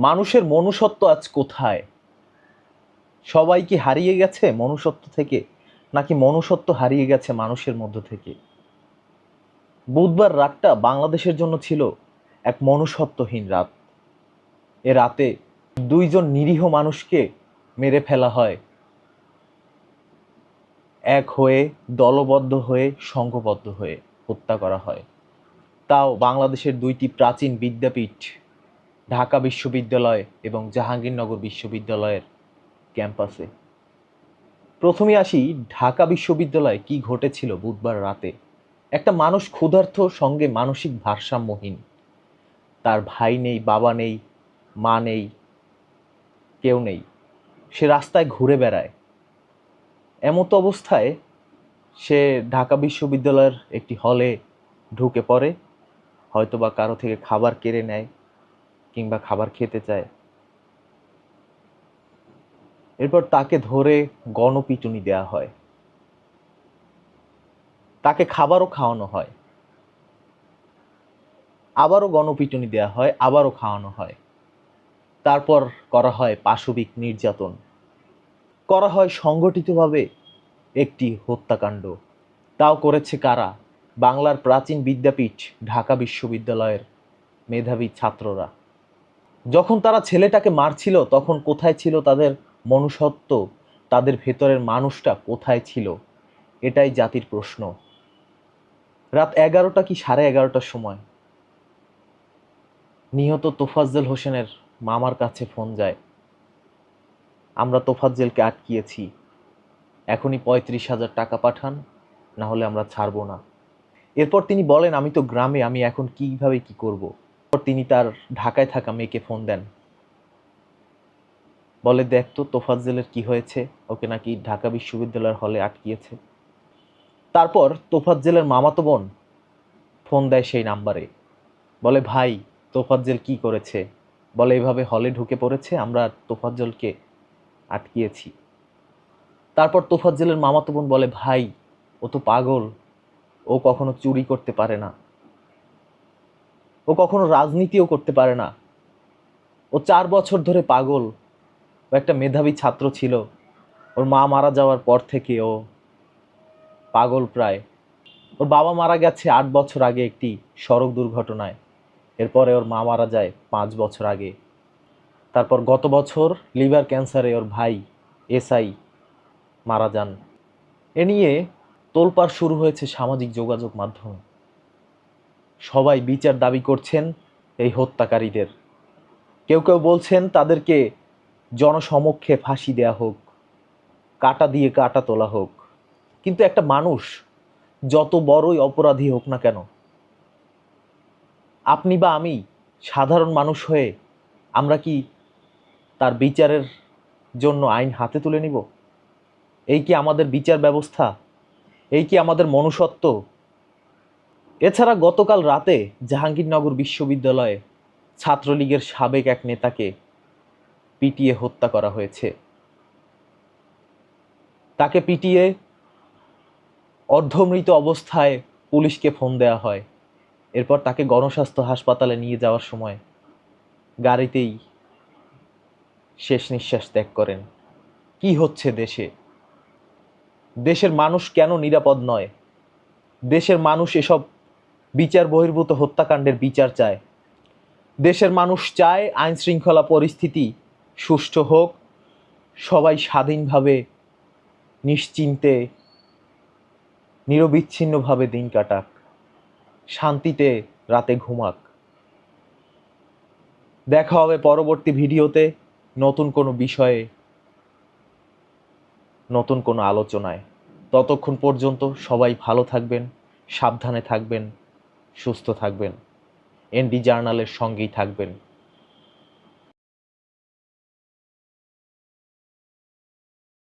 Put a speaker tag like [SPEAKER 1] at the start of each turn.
[SPEAKER 1] মানুষের মনুষ্যত্ব আজ কোথায়? সবাই কি হারিয়ে গেছে মনুষ্যত্ব থেকে? নাকি মনুষ্যত্ব হারিয়ে গেছে মানুষের মধ্য থেকে? বুধবার রাতটা বাংলাদেশের জন্য ছিল এক মনুষ্যত্বহীন রাত। এ রাতে দুইজন নিরীহ মানুষকে মেরে ফেলা হয়। এক হয়ে দলবদ্ধ হয়ে সংঘবদ্ধ হয়ে হত্যা করা হয়। তাও বাংলাদেশের দুইটি প্রাচীন বিদ্যাপীঠ ঢাকা বিশ্ববিদ্যালয় এবং জাহাঙ্গীরনগর বিশ্ববিদ্যালয়ের ক্যাম্পাসে। প্রথমে আসি ঢাকা বিশ্ববিদ্যালয়ে কি ঘটেছিল বুধবার রাতে। একটা মানুষ ক্ষুধার্থ সঙ্গে মানসিক ভারসাম্যহীন। তার ভাই নেই, বাবা নেই, মা নেই, কেউ নেই। সে রাস্তায় ঘুরে বেড়ায়। এমতো অবস্থায় সে ঢাকা বিশ্ববিদ্যালয়ের একটি হলে ঢুকে পড়ে। হয়তোবা কারও থেকে খাবার কেড়ে নেয়। কিংবা খাবার খেতে চায়। এরপর তাকে ধরে গণপিটুনি দেয়া হয়। তাকে খাবারও খাওয়ানো হয়। আবারও গণপিটুনি দেয়া হয়, আবারও খাওয়ানো হয়। তারপর করা হয় পাশবিক নির্যাতন। করা হয় সংগঠিতভাবে একটি হত্যাকাণ্ড। তাও করেছে কারা? বাংলার প্রাচীন বিদ্যাপীঠ, ঢাকা বিশ্ববিদ্যালয়ের মেধাবী ছাত্ররা। যখন তারা ছেলেটাকে মারছিল, তখন কোথায় ছিল তাদের মনুষ্যত্ব? তাদের ভেতরের মানুষটা কোথায় ছিল? এটাই জাতির প্রশ্ন। রাত এগারোটা কি সাড়ে এগারোটার সময়? নিহত তোফাজ্জল হোসেনের মামার কাছে ফোন যায়। আমরা তোফাজ্জেলকে আটকিয়েছি। এখনই পঁয়ত্রিশ হাজার টাকা পাঠান, না হলে আমরা ছাড়বো না। এরপর তিনি বলেন, আমি তো গ্রামে, আমি এখন কীভাবে কি করব? তিনি তার ঢাকায় থাকা মেয়েকে ফোন দেন। বলে, দেখ তো, তোফাজ্জেলের কি হয়েছে? ওকে নাকি ঢাকা বিশ্ববিদ্যালয়ের হলে আটকিয়েছে। তারপর তোফাজ্জেলের মামাতো বোন ফোন দেয় সেই নাম্বারে বলে, ভাই, তোফাজ্জেল কি করেছে? বলে, এভাবে হলে ঢুকে পড়েছে, আমরা তোফাজ্জলকে আটকিয়েছি। তারপর তোফাজ্জেলের মামাতো বোন বলে, ভাই, ও তো পাগল। ও কখনো চুরি করতে পারে না। ও কখনো রাজনীতিও করতে পারে না। ও চার বছর ধরে পাগল। ও একটা মেধাবী ছাত্র ছিল। ওর মা মারা যাওয়ার পর থেকে ও পাগল প্রায়। ওর বাবা মারা গেছে আট বছর আগে একটি সড়ক দুর্ঘটনায়। এরপরে ওর মা মারা যায় পাঁচ বছর আগে। তারপর গত বছর লিভার ক্যান্সারে ওর ভাই এসআই মারা যান। এ নিয়ে তোলপাড় শুরু হয়েছে সামাজিক যোগাযোগ মাধ্যমে। সবাই বিচার দাবি করছেন এই হত্যাকারীদের। কেউ কেউ বলছেন তাদেরকে জনসমক্ষে ফাঁসি দেয়া হোক, কাটা দিয়ে কাটা তোলা হোক। কিন্তু একটা মানুষ, যত বড়ই অপরাধী হোক না কেন, আপনি বা আমি সাধারণ মানুষ হয়ে আমরা কি তার বিচারের জন্য আইন হাতে তুলে নিব? এই কি আমাদের বিচার ব্যবস্থা? এই কি আমাদের মনুষ্যত্ব এছাড়া গতকাল রাতে জাহাঙ্গীরনগর বিশ্ববিদ্যালয়ে ছাত্রলীগের সাবেক এক নেতাকে পিটিয়ে হত্যা করা হয়েছে। তাকে পিটিয়ে অর্ধমৃত অবস্থায় পুলিশকে ফোন দেওয়া হয়। এরপর তাকে গণস্বাস্থ্য হাসপাতালে নিয়ে যাওয়ার সময় গাড়িতেই শেষ নিঃশ্বাস ত্যাগ করেন। কি হচ্ছে দেশে? দেশের মানুষ কেন নিরাপদ নয়? দেশের মানুষ এসব বিচার বহির্ভূত হত্যাকাণ্ডের বিচার চায়। দেশের মানুষ চায় আইন শৃঙ্খলা পরিস্থিতি সুষ্ঠু হোক, সবাই স্বাধীনভাবে, নিশ্চিন্তে, নিরবিচ্ছিন্নভাবে দিন কাটাক, শান্তিতে রাতে ঘুমাক। দেখা হবে পরবর্তী ভিডিওতে নতুন কোনো বিষয়ে, নতুন কোনো আলোচনায়। ততক্ষণ পর্যন্ত সবাই ভালো থাকবেন, সাবধানে থাকবেন। সুস্থ থাকবেন। এনডি জার্নালের সঙ্গেই থাকবেন।